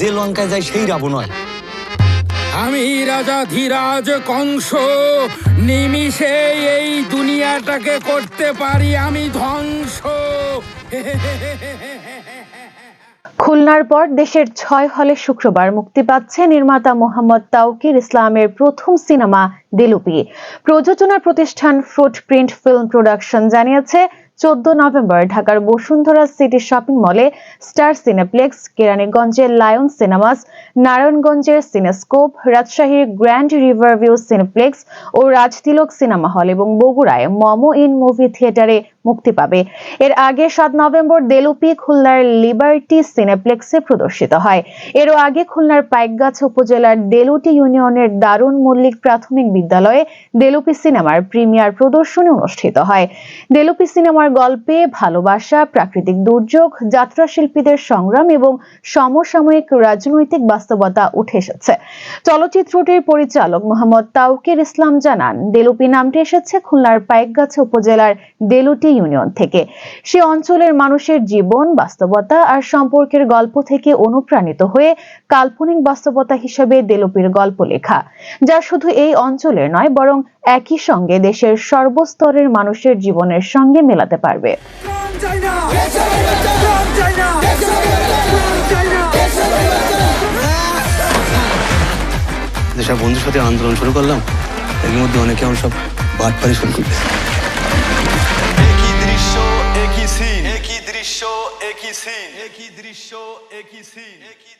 যে লঙ্কায় যায় সেই রাবণ হয়। আমি রাজা ধীরাজ কংস নিমিষে এই দুনিয়াটাকে করতে পারি আমি ধ্বংস। খুলনার পর দেশের ছয় হলে শুক্রবার মুক্তি পাচ্ছে নির্মাতা মোহাম্মদ তাওকির ইসলামের প্রথম সিনেমা দিলুপি। প্রযোজনা প্রতিষ্ঠান ফুটপ্রিন্ট ফিল্ম প্রোডাকশন জানিয়েছে চোদ্দ নভেম্বর ঢাকার বসুন্ধরা সিটি শপিং মলে স্টার সিনেপ্লেক্স, কেরানীগঞ্জের লায়ন সিনেমাস, নারায়ণগঞ্জের সিনেস্কোপ, রাজশাহীর গ্র্যান্ড রিভারভিউ সিনেপ্লেক্স ও রাজতিলক সিনেমা হল এবং বগুড়ায় মমো ইন মুভি থিয়েটারে মুক্তি পাবে। এর আগে সাত নভেম্বর দেলুপি খুলনার লিবার্টি সিনেপ্লেক্সে প্রদর্শিত হয়। এরও আগে খুলনার পাইকগাছা উপজেলার দেলুটি ইউনিয়নের দারুণ মল্লিক প্রাথমিক বিদ্যালয়ে দেলুপি সিনেমার প্রিমিয়ার প্রদর্শনী অনুষ্ঠিত হয়। দেলুপি সিনেমার গল্পে ভালোবাসা, প্রাকৃতিক দুর্যোগ, যাত্রা শিল্পীদের সংগ্রাম এবং সমসাময়িক রাজনৈতিক বাস্তবতা উঠে এসেছে। চলচ্চিত্রটির পরিচালক মোহাম্মদ তাওকির ইসলাম জানান, দেলুপি নামটি এসেছে খুলনার পাইকগাছা উপজেলার দেলুটি ইউনিয়ন থেকে। সে অঞ্চলের মানুষের জীবন, বাস্তবতা আর সম্পর্কের গল্প থেকে অনুপ্রাণিত হয়ে কাল্পনিক বাস্তবতা হিসেবে দেলুপির গল্প লেখা, যা শুধু এই অঞ্চলের নয়, বরং একই সঙ্গে দেশের সর্বস্তরের মানুষের জীবনের সঙ্গে মেলাতে পারবে। যেসব বন্ধুর সাথে আন্দোলন শুরু করলাম, এর মধ্যে অনেকে আমার সব বাটপারি শুরু করবে। একই সিন। একই দৃশ্য একই সিন। একই